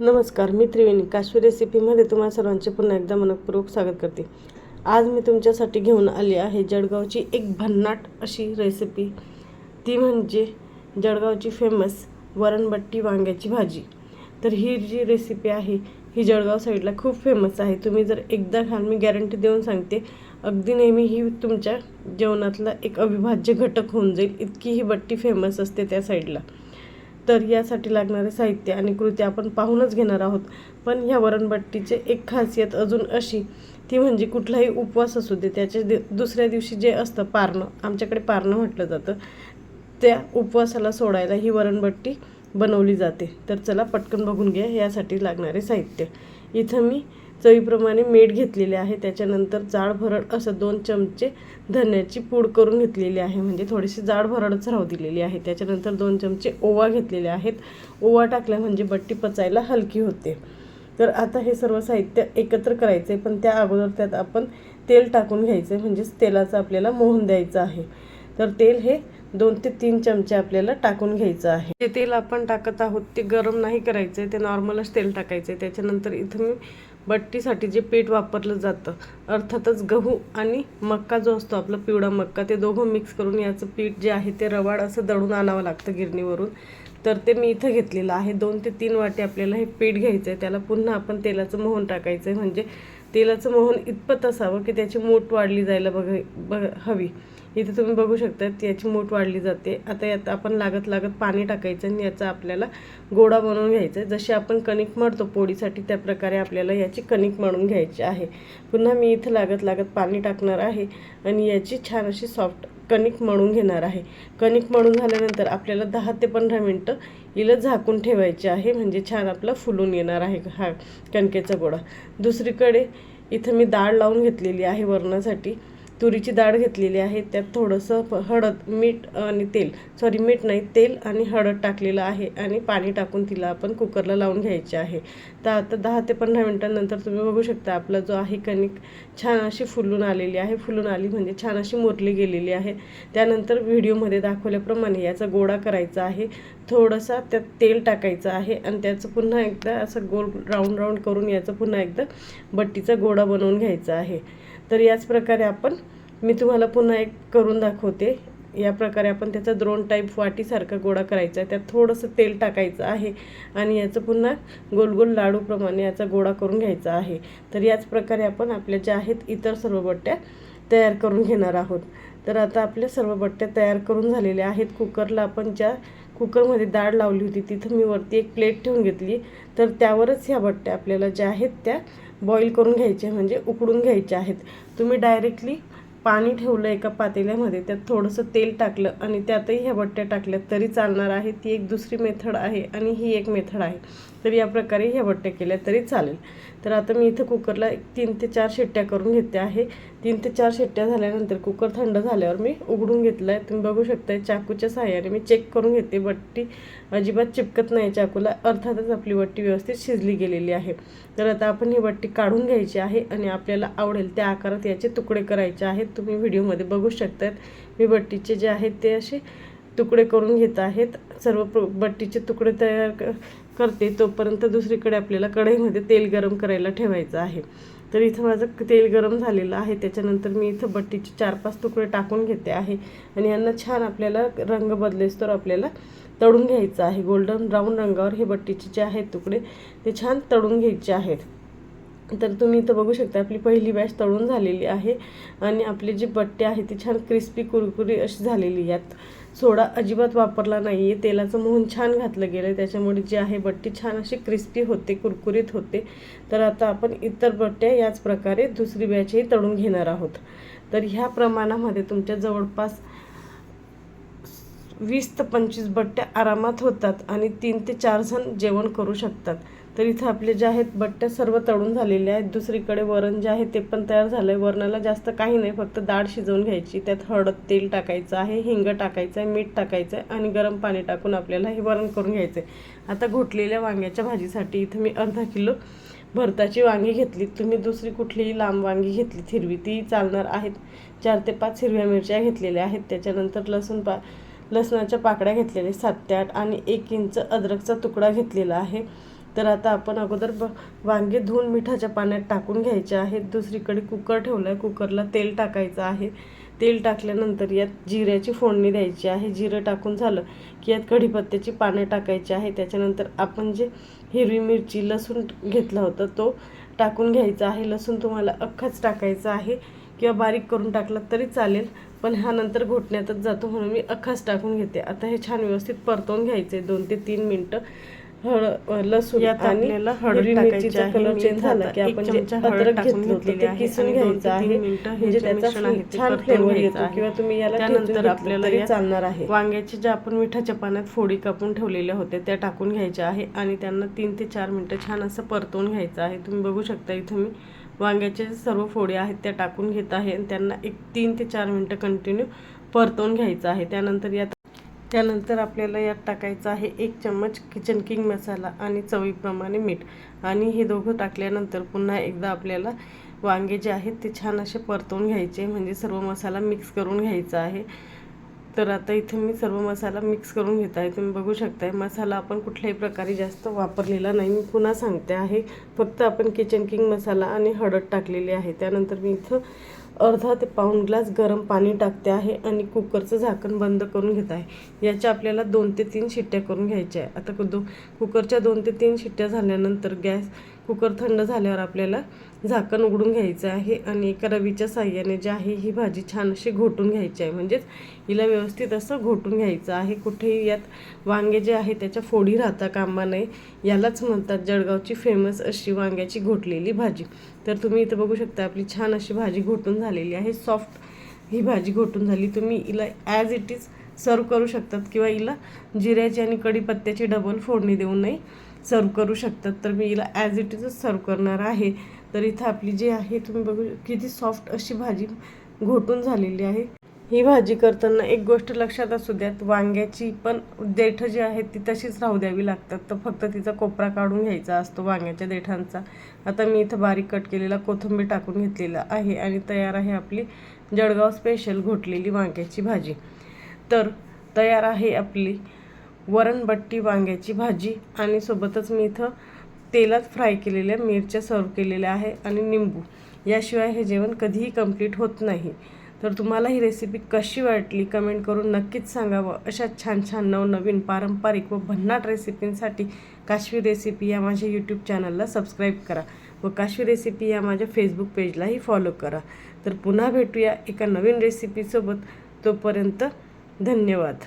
नमस्कार मी त्रिवेणी. काश्मीर रेसिपीमध्ये तुम्हा सर्वांचे पुन्हा एकदा मनपूर्वक स्वागत करते. आज मी तुमच्यासाठी घेऊन आली आहे जळगावची एक भन्नाट अशी रेसिपी. ती म्हणजे जळगावची फेमस वरणबट्टी वांग्याची भाजी. तर ही जी रेसिपी आहे ही जळगाव साईडला खूप फेमस आहे. तुम्ही जर एकदा खाल मी गॅरंटी देऊन सांगते अगदी नेहमी ही तुमच्या जेवणातला एक अविभाज्य घटक होऊन जाईल. इतकी ही बट्टी फेमस असते त्या साईडला. तर यासाठी लागणारे साहित्य आणि कृती आपण पाहूनच घेणार आहोत. पण ह्या वरणबट्टीचे एक खासियत अजून अशी ती म्हणजे कुठलाही उपवास असू दे त्याच्या दि दुसऱ्या दिवशी जे असतं पारणं आमच्याकडे पारणं म्हटलं जातं त्या उपवासाला सोडायला ही वरणबट्टी बनवली जाते. तर चला पटकन बघून घ्या यासाठी लागणारे साहित्य. इथं मी चवीप्रमाणे मीठ घेतलेले आहे. त्याच्यानंतर जाड भरड असं दोन चमचे धन्याची पूड करून घेतलेली आहे. म्हणजे थोडीशी जाड भरडच राहू दिलेली आहे. त्याच्यानंतर दोन चमचे ओवा घेतलेले आहेत. ओवा टाकल्या म्हणजे बट्टी पचायला हलकी होते. तर आता हे सर्व साहित्य एकत्र करायचं आहे पण त्या अगोदर त्यात आपण तेल टाकून घ्यायचं. आहे म्हणजेच तेलाचं आपल्याला मोहन द्यायचं आहे. तर तेल हे दोन ते तीन चमचे आपल्याला टाकून घ्यायचं आहे. जे तेल आपण टाकत आहोत ते गरम नाही करायचं आहे ते नॉर्मलच तेल टाकायचं आहे त्याच्यानंतर इथं मी बट्टीसाठी जे पीठ वापरलं जातं अर्थातच गहू आणि मक्का जो असतो आपला पिवळा मक्का ते दोघं मिक्स करून याचं पीठ जे आहे ते रवाड असं दळून आणावं लागतं गिरणीवरून. तर ते मी इथं घेतलेलं आहे. दोन ते तीन वाटी आपल्याला हे पीठ घ्यायचं आहे त्याला पुन्हा आपण तेलाचं मोहन टाकायचं आहे म्हणजे तेलाचं मोहन इतपत असावं की त्याची मूठ वाढली जायला बघ बघ हवी. इथे तुम्ही बघू शकता याची मूठ वाढली जाते. आता यात आपण लागत लागत पाणी टाकायचं आणि याचा आपल्याला गोडा बनवून घ्यायचा आहे जशी आपण कणिक मळतो पोळीसाठी त्या प्रकारे आपल्याला याची कणिक मळून घ्यायची आहे. पुन्हा मी इथं लागत लागत पाणी टाकणार आहे आणि याची छान अशी सॉफ्ट कणिक मळून घेणार आहे. कणिक मळून झाल्यानंतर आपल्याला दहा ते पंधरा मिनटं हिला झाकून ठेवायचे आहे. म्हणजे छान आपला फुलून येणार आहे हा कणकेचा गोळा. दुसरीकडे इथं मी डाळ लावून घेतलेली आहे वरणासाठी. तुरीची डाळ घेतलेली आहे. त्यात थोडंसं हळद मीठ आणि तेल. सॉरी मीठ नाही तेल आणि हळद टाकलेलं आहे आणि पाणी टाकून तिला आपण कुकरला लावून घ्यायचे आहे. तर आता दहा ते पंधरा मिनटांनंतर तुम्ही बघू शकता आपला जो आहे कणिक छान अशी फुलून आलेली आहे. फुलून आली म्हणजे छान अशी मुरली गेलेली आहे. त्यानंतर व्हिडिओमध्ये दाखवल्याप्रमाणे याचा गोळा करायचा आहे. थोडंसं त्यात तेल टाकायचं आहे आणि त्याचं पुन्हा एकदा असं गोल राऊंड राऊंड करून याचं पुन्हा एकदा बट्टीचा गोळा बनवून घ्यायचा आहे. तर याच प्रकारे आपण मी तुम्हाला पुन्हा एक करून दाखवते. या प्रकारे आपण त्याचा द्रोण टाईप वाटीसारखा गोळा करायचा आहे. त्यात थोडंसं तेल टाकायचं आहे आणि याचं पुन्हा गोल गोल लाडूप्रमाणे याचा गोळा करून घ्यायचा आहे. तर याच प्रकारे आपण आपल्या ज्या आहेत इतर सर्व बट्ट्या तयार करून घेणार आहोत. तर आता आपल्या सर्व बट्ट्या तयार करून झालेल्या आहेत. कुकरला आपण ज्या कुकरमध्ये डाळ लावली होती तिथं मी वरती एक प्लेट ठेवून घेतली. तर त्यावरच ह्या बट्ट्या आपल्याला ज्या आहेत त्या बॉईल करून घ्यायचे म्हणजे उकडून घ्यायचे आहेत. तुम्ही डायरेक्टली पाणी ठेवलं एका पातेल्यामध्ये त्यात थोडंसं तेल टाकलं आणि त्यातही ह्या बट्ट्या टाकल्या तरी चालणार आहे. ती एक दुसरी मेथड आहे आणि ही एक मेथड आहे. तर या प्रकारे ह्या बट्ट्या केल्या तरी चालेल. तर आता मी इथं कुकरला एक तीन ते चार शिट्ट्या करून घेते आहे. तीन ते चार शिट्ट्या झाल्यानंतर कुकर थंड झाल्यावर मी उघडून घेतलं आहे तुम्ही बघू शकता चाकूच्या सहाय्याने मी चेक करून घेते. बट्टी अजिबात चिपकत नाही चाकूला. अर्थातच आपली बट्टी व्यवस्थित शिजली गेलेली आहे. तर आता आपण ही बट्टी काढून घ्यायची आहे आणि आपल्याला आवडेल त्या आकारात याचे तुकडे करायचे आहेत. तुम्ही व्हिडिओमध्ये बघू शकतात मी बट्टीचे जे आहेत ते असे तुकडे करून घेत आहेत. सर्व बट्टीचे तुकडे तयार क करते. तोपर्यंत दुसरीकडे आपल्याला कढईमध्ये तेल गरम करायला ठेवायचं आहे. तर इथं माझं तेल गरम झालेलं आहे. त्याच्यानंतर मी इथं बट्टीचे चार पाच तुकडे टाकून घेते आहे. आणि यांना छान आपल्याला रंग बदलेस तर आपल्याला तळून घ्यायचं आहे. गोल्डन ब्राऊन रंगावर हे बट्टीचे जे आहेत तुकडे ते छान तळून घ्यायचे आहेत. तर तुम्ही इथं बघू शकता आपली पहिली बॅच तळून झालेली आहे. आणि आपले जे बट्टे आहे ती छान क्रिस्पी कुरकुरी अशी झालेली यात सोडा अजिबात वापरला नाही आहे तेलाचं मोहन छान घातलं गेलं आहे त्याच्यामुळे जे आहे बट्टी छान अशी क्रिस्पी होते कुरकुरीत होते. तर आता आपण इतर बट्ट्या याच प्रकारे दुसरी बॅचही तळून घेणार आहोत. तर ह्या प्रमाणामध्ये तुमच्या जवळपास वीस ते पंचवीस बट्ट्या आरामात होतात आणि तीन ते चार जण जेवण करू शकतात. तर इथं आपले जे आहेत बट्ट्या सर्व तळून झालेल्या आहेत. दुसरीकडे वरण जे आहे ते पण तयार झालं आहे वरणाला जास्त काही नाही फक्त डाळ शिजवून घ्यायची. त्यात हळद तेल टाकायचं आहे हिंग टाकायचं आहे मीठ टाकायचं आहे आणि गरम पाणी टाकून आपल्याला हे वरण करून घ्यायचं आहे आता घोटलेल्या वांग्याच्या भाजीसाठी इथं मी अर्धा किलो भरताची वांगी घेतली. तुम्ही दुसरी कुठलीही लांब वांगी घेतली हिरवी ती चालणार आहेत. चार ते पाच हिरव्या मिरच्या घेतलेल्या आहेत. त्याच्यानंतर लसूण पा लसणाच्या पाकड्या घेतलेल्या सात ते आठ आणि एक इंच अद्रकचा तुकडा घेतलेला आहे. तर आता आपण अगोदर ब वांगे धुवून मिठाच्या पाण्यात टाकून घ्यायचे आहेत. दुसरीकडे कुकर ठेवला आहे कुकरला तेल टाकायचं आहे. तेल टाकल्यानंतर यात जिऱ्याची फोडणी द्यायची आहे. जिरं टाकून झालं की यात कढीपत्त्याची पाने टाकायची आहे. त्याच्यानंतर आपण जे हिरवी मिरची लसूण घेतला होता तो टाकून घ्यायचा आहे. लसूण तुम्हाला अख्खाच टाकायचा आहे. किंवा बारीक करून टाकला तरी चालेल. पण हा नंतर घोटण्यातच जातो म्हणून मी अख्खाच टाकून घेते. आता हे छान व्यवस्थित परतवून घ्यायचे दोन ते तीन मिनटं. हळ लसूण आणि हळद हिरवी मिरचीचा. कलर चेंज झाला की आपण जे हळद अद्रक घेतलं होतं घेतलेली ते किसून ते घ्यायचं आहे. मिनिटं हे म्हणजे जे त्याचा छान फ्लेवर येतो. किंवा तुम्ही याला त्यानंतर आपल्याला तरी चालणार आहे. वांग्याचे ज्या आपण मिठाच्या पाण्यात फोडी कापून ठेवलेल्या होत्या त्या टाकून घ्यायच्या आहे आणि त्यांना तीन ते चार मिनटं छान असं परतवून घ्यायचं आहे. तुम्ही बघू शकता इथं मी वांग्याचे जे सर्व फोडी आहेत त्या टाकून घेत आहे आणि त्यांना एक तीन ते चार मिनटं कंटिन्यू परतवून घ्यायचं आहे. त्यानंतर यात त्यानंतर आपल्याला यात टाकायचं आहे एक चम्मच किचन किंग मसाला आणि चवीप्रमाणे मीठ. आणि हे दोघं टाकल्यानंतर पुन्हा एकदा आपल्याला वांगे जे आहेत ते छान असे परतवून घ्यायचे म्हणजे सर्व मसाला मिक्स करून घ्यायचा आहे. तर आता इथे मी सर्व मसाला मिक्स करून घेत आहे. तुम्ही बघू शकताय मसाला आपण कुठल्याही प्रकारे जास्त वापरलेला नाही. मी पुन्हा सांगते आहे फक्त आपण किचन किंग मसाला आणि हळद टाकलेली आहे. त्यानंतर मी इथं अर्धा ते पाऊण ग्लास गरम पाणी टाकते आहे आणि कुकरचं झाकण बंद करून घेत आहे. याच्या आपल्याला दोन ते तीन शिट्ट्या करून घ्यायच्या आहे. आता दो कुकरच्या दोन ते तीन शिट्ट्या झाल्यानंतर गॅस कुकर थंड झाल्यावर आपल्याला झाकण उघडून घ्यायचं आहे आणि एका रवीच्या साह्याने जी आहे ही भाजी छान अशी घोटून घ्यायची आहे. म्हणजेच हिला व्यवस्थित असं घोटून घ्यायचं आहे. कुठेही यात वांगे जे आहे त्याच्या फोडी राहता कामा नये. यालाच म्हणतात जळगावची फेमस अशी वांग्याची घोटलेली भाजी. तर तुम्ही इथं बघू शकता आपली छान अशी भाजी घोटून झालेली आहे. सॉफ्ट ही भाजी घोटून झाली. तुम्ही हिला ॲज इट इज सर्व करू शकतात किंवा हिला जिऱ्याची आणि कढीपत्त्याची डबल फोडणी देऊ नये. सर्व करू शकतात. तर मी हिला ॲज इट इजच सर्व करणार आहे. तर इथं आपली जी आहे तुम्ही बघू किती सॉफ्ट अशी भाजी घोटून झालेली आहे. ही भाजी करताना एक गोष्ट लक्षात असू द्यात वांग्याची पण देठं जी आहेत ती तशीच राहू द्यावी लागतात. तर फक्त तिचा कोपरा काढून घ्यायचा असतो वांग्याच्या देठांचा. आता मी इथं बारीक कट केलेला कोथिंबीर टाकून घेतलेला आहे आणि तयार आहे आपली जळगाव स्पेशल घोटलेली वांग्याची भाजी. तर तयार आहे आपली वरणबट्टी वांग्याची भाजी आणि सोबतच मी इथं तेलात फ्राय केलेल्या मिरच्या सर्व केलेल्या आहे आणि निंबू. याशिवाय हे जेवण कधीही कंप्लीट होत नाही. तर तुम्हाला ही रेसिपी कशी वाटली कमेंट करून नक्कीच सांगावं. अशा छान छान नवनवीन पारंपरिक व भन्नाट रेसिपींसाठी काश्मीर रेसिपी या माझ्या यूट्यूब चॅनलला सबस्क्राईब करा व काश्मीर रेसिपी या माझ्या फेसबुक पेजलाही फॉलो करा. तर पुन्हा भेटूया एका नवीन रेसिपीसोबत तोपर्यंत धन्यवाद.